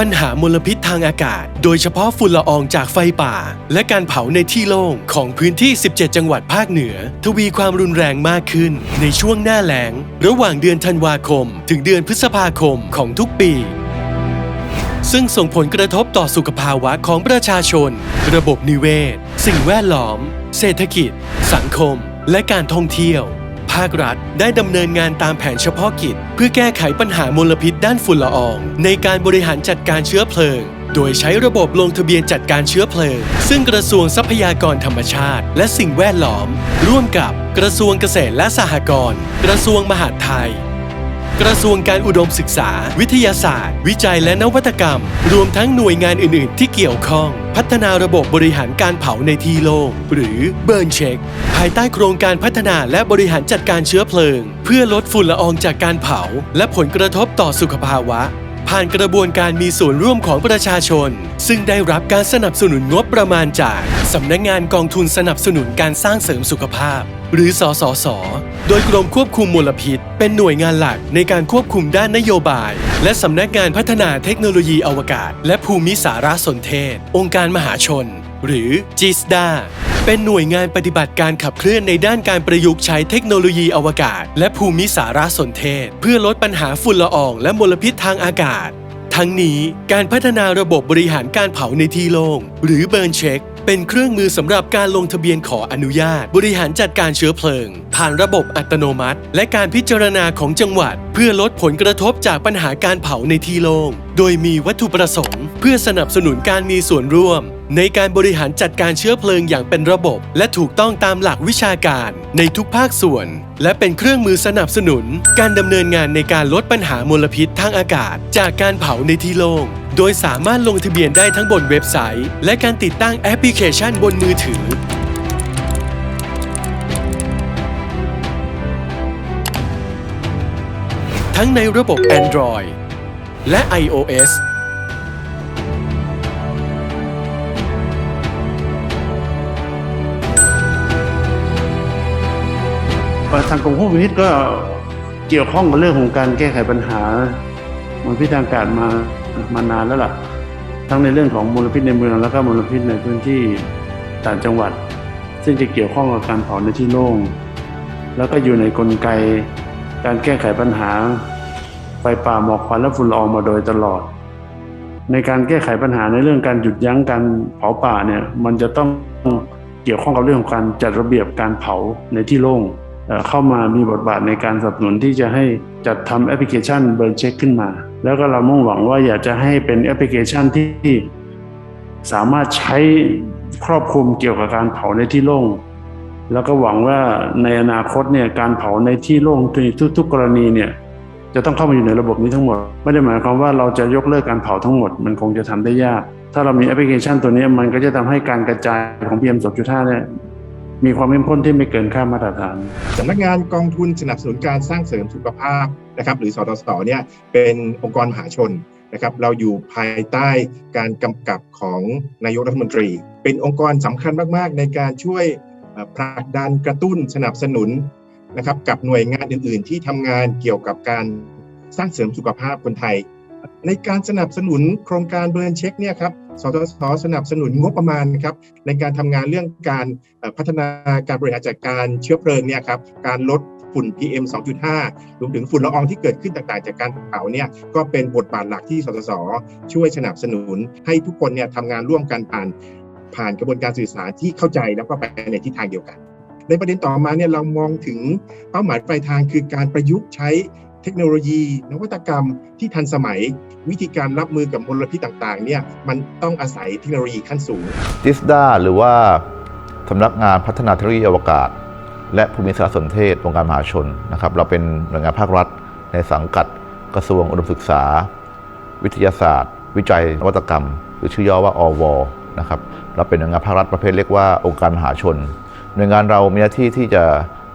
ปัญหามลพิษทางอากาศ โดยเฉพาะฝุ่นละอองจากไฟป่า และการเผาในที่โล่งของพื้นที่ 17 จังหวัดภาคเหนือ ทวีความรุนแรงมากขึ้น ในช่วงหน้าแล้ง ระหว่างเดือนธันวาคม ถึงเดือนพฤษภาคมของทุกปี ซึ่งส่งผลกระทบต่อสุขภาวะของประชาชน ระบบนิเวศ สิ่งแวดล้อม เศรษฐกิจ สังคม และการท่องเที่ยว ภาครัฐ ได้ดำเนินงานตามแผนเฉพาะกิจ เพื่อแก้ไขปัญหามลพิษด้านฝุ่นละออง ในการบริหารจัดการเชื้อเพลิง โดยใช้ระบบลงทะเบียนจัดการเชื้อเพลิง ซึ่งกระทรวงทรัพยากรธรรมชาติ และสิ่งแวดล้อม ร่วมกับกระทรวงเกษตรและสหกรณ์ กระทรวงมหาดไทย กระทรวงการอุดมศึกษา วิทยาศาสตร์ วิจัยและนวัตกรรม รวมทั้งหน่วยงานอื่น ๆ ที่เกี่ยวข้อง พัฒนาระบบบริหารการเผาในที่โล่งหรือเบิร์นเช็คภายใต้โครงการพัฒนาและบริหารจัดการเชื้อเพลิง เพื่อลดฝุ่นละอองจากการเผา และผลกระทบต่อสุขภาวะ ผ่านกระบวนการมีส่วนร่วมของประชาชน ซึ่งได้รับการสนับสนุนงบประมาณจากสำนักงานกองทุนสนับสนุนการสร้างเสริมสุขภาพ หรือสสส โดยกรมควบคุมมลพิษ เป็นหน่วยงานหลักในการควบคุมด้านนโยบาย และสำนักงานพัฒนาเทคโนโลยีอวกาศ และภูมิสารสนเทศ องค์การมหาชน หรือ GISDA เป็นหน่วยงานปฏิบัติการขับเคลื่อนในด้านการประยุกต์ใช้เทคโนโลยีอวกาศ และภูมิสารสนเทศ เพื่อลดปัญหาฝุ่นละอองและมลพิษทางอากาศ ทั้งนี้การพัฒนาระบบบริหารการเผาในที่โล่งหรือเบิร์นเช็ค เป็นเครื่องมือสำหรับการลงทะเบียนขออนุญาต บริหารจัดการเชื้อเพลิง ผ่านระบบอัตโนมัติ และการพิจารณาของจังหวัด เพื่อลดผลกระทบจากปัญหาการเผาในที่โล่งโดยมีวัตถุประสงค์ เพื่อสนับสนุนการมีส่วนร่วม ในการบริหารจัดการเชื้อเพลิงอย่างเป็นระบบ และถูกต้องตามหลักวิชาการในทุกภาคส่วน และเป็นเครื่องมือสนับสนุน การดำเนินงานในการลดปัญหามลพิษทางอากาศ จากการเผาในที่โล่งโดยสามารถลงทะเบียนได้ทั้งบนเว็บไซต์ และการติดตั้งแอปพลิเคชันบนมือถือทั้งในระบบ Android และ iOS ทางกรมควบคุมพิษก็เกี่ยวข้องกับเรื่องของการแก้ไขปัญหามลพิษทางอากาศมามานานแล้วล่ะ ทั้งในเรื่องของมลพิษในเมืองแล้วก็มลพิษในพื้นที่ต่างจังหวัด ซึ่งจะเกี่ยวข้องกับการเผาในที่โล่งแล้วก็อยู่ในกลไกการแก้ไขปัญหา ไฟป่าหมอกควันและฝุ่นละอองมาโดยตลอด ในการแก้ไขปัญหาในเรื่องการหยุดยั้งการเผาป่าเนี่ยมันจะต้องเกี่ยวข้องกับเรื่องของการจัดระเบียบการเผาในที่โล่ง เข้ามามีบทบาทในการสนับสนุนที่จะให้จัดทำแอปพลิเคชันเบิร์นเช็คขึ้นมา แล้วก็เรามุ่งหวังว่าอยากจะให้เป็นแอปพลิเคชันที่สามารถใช้ครอบคลุมเกี่ยวกับการเผาในที่โล่งแล้วก็หวังว่าในอนาคตเนี่ยการเผาในที่โล่งในทุก ๆ กรณีเนี่ยจะต้องเข้ามาอยู่ในระบบนี้ทั้งหมด ไม่ได้หมายความว่าเราจะยกเลิกการเผาทั้งหมด มันคงจะทำได้ยาก ถ้าเรามีแอปพลิเคชันตัวนี้มันก็จะทำให้การกระจายของ PM 2.5เนี่ย มีความเข้มข้นที่ไม่เกินค่ามาตรฐานสำนักงานกองทุนสนับสนุนการสร้างเสริมสุขภาพนะครับหรือสตสเนี่ยเป็นองค์กรมหาชนนะครับเราอยู่ภายใต้การกำกับของนายกรัฐมนตรี เป็นองค์กรสำคัญมาก ๆ ในการช่วยผลักดันกระตุ้นสนับสนุนนะครับกับหน่วยงานอื่น ๆ ที่ทำงานเกี่ยวกับการสร้างเสริมสุขภาพคนไทย ในการสนับสนุนโครงการเบิร์นเช็คเนี่ยครับ สตสสนับสนุนงบประมาณครับในการทำงานเรื่องการพัฒนาการบริหารจัดการเชื้อเพลิงเนี่ยครับการลดฝุ่น PM 2.5 รวมถึงฝุ่นละอองที่เกิดขึ้นต่างๆ จากการเผาเนี่ยก็เป็นบทบาทหลักที่สตสช่วยสนับสนุน ให้ทุกคนเนี่ยทำงานร่วมกันผ่านผ่านกระบวนการสื่อสารที่เข้าใจแล้วก็ไปในทิศทางเดียวกัน ในประเด็นต่อมาเนี่ยเรามองถึงเป้าหมายปลายทางคือการประยุกต์ใช้ เทคโนโลยี นวัตกรรมที่ทันสมัย วิธีการรับมือกับมลพิษต่างๆเนี่ยมันต้องอาศัยเทคโนโลยีขั้นสูงจิสดาหรือว่าสำนักงานพัฒนาเทคโนโลยีอวกาศ และภูมิสารสนเทศองค์การมหาชนนะครับเราเป็นหน่วยงานภาครัฐ ในสังกัดกระทรวงอุดมศึกษา วิทยาศาสตร์ วิจัยนวัตกรรม หรือชื่อย่อว่าอวนะครับเราเป็นหน่วยงานภาครัฐประเภทเรียกว่าองค์การมหาชน หน่วยงานเรามีหน้าที่ที่จะ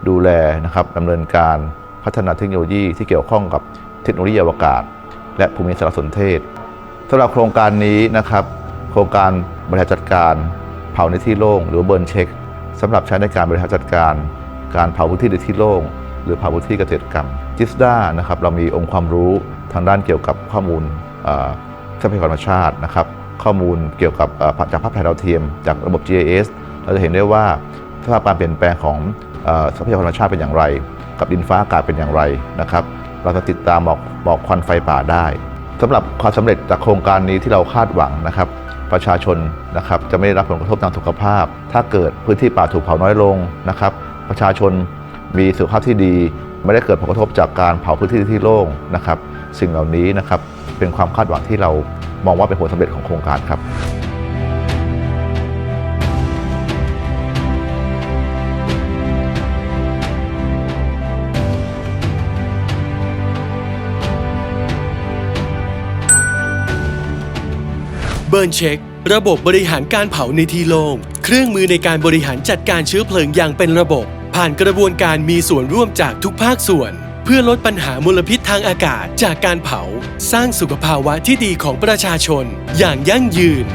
ดูแลนะครับดำเนินการ พัฒนาเทคโนโลยีที่เกี่ยวข้องกับเทคโนโลยีอวกาศ และภูมิสารสนเทศสำหรับโครงการนี้นะครับ โครงการบริหารจัดการ เผาในที่โล่งหรือเบิร์นเช็คสำหรับใช้ในการบริหารจัดการ การเผาพื้นที่ในที่โล่งหรือเผาพื้นที่เกษตรกรรมจิสดานะครับเรามีองค์ความรู้ทางด้านเกี่ยวกับข้อมูลทรัพยากรธรรมชาตินะครับ ข้อมูลเกี่ยวกับจากภาพถ่ายดาวเทียม จากระบบ GIS เราจะเห็นได้ว่าสภาพการเปลี่ยนแปลงของทรัพยากรธรรมชาติเป็นอย่างไร กับดินฟ้าอากาศเป็นอย่างไรนะครับ เราจะติดตามหมอกหมอกควันไฟป่าได้สำหรับความสำเร็จจากโครงการนี้ที่เราคาดหวังนะครับ ประชาชนนะครับจะไม่ได้รับผลกระทบทางสุขภาพ ถ้าเกิดพื้นที่ป่าถูกเผาน้อยลงนะครับ ประชาชนมีสุขภาพที่ดี ไม่ได้เกิดผลกระทบจากการเผาพื้นที่ที่โล่งนะครับ สิ่งเหล่านี้นะครับเป็นความคาดหวังที่เรามองว่าเป็นผลสำเร็จของโครงการครับ เบิร์นเช็ค ระบบบริหารการเผาในที่โล่งเครื่องมือในการบริหารจัดการเชื้อเพลิงอย่างเป็นระบบ ผ่านกระบวนการมีส่วนร่วมจากทุกภาคส่วน เพื่อลดปัญหามลพิษทางอากาศจากการเผา สร้างสุขภาวะที่ดีของประชาชน อย่างยั่งยืน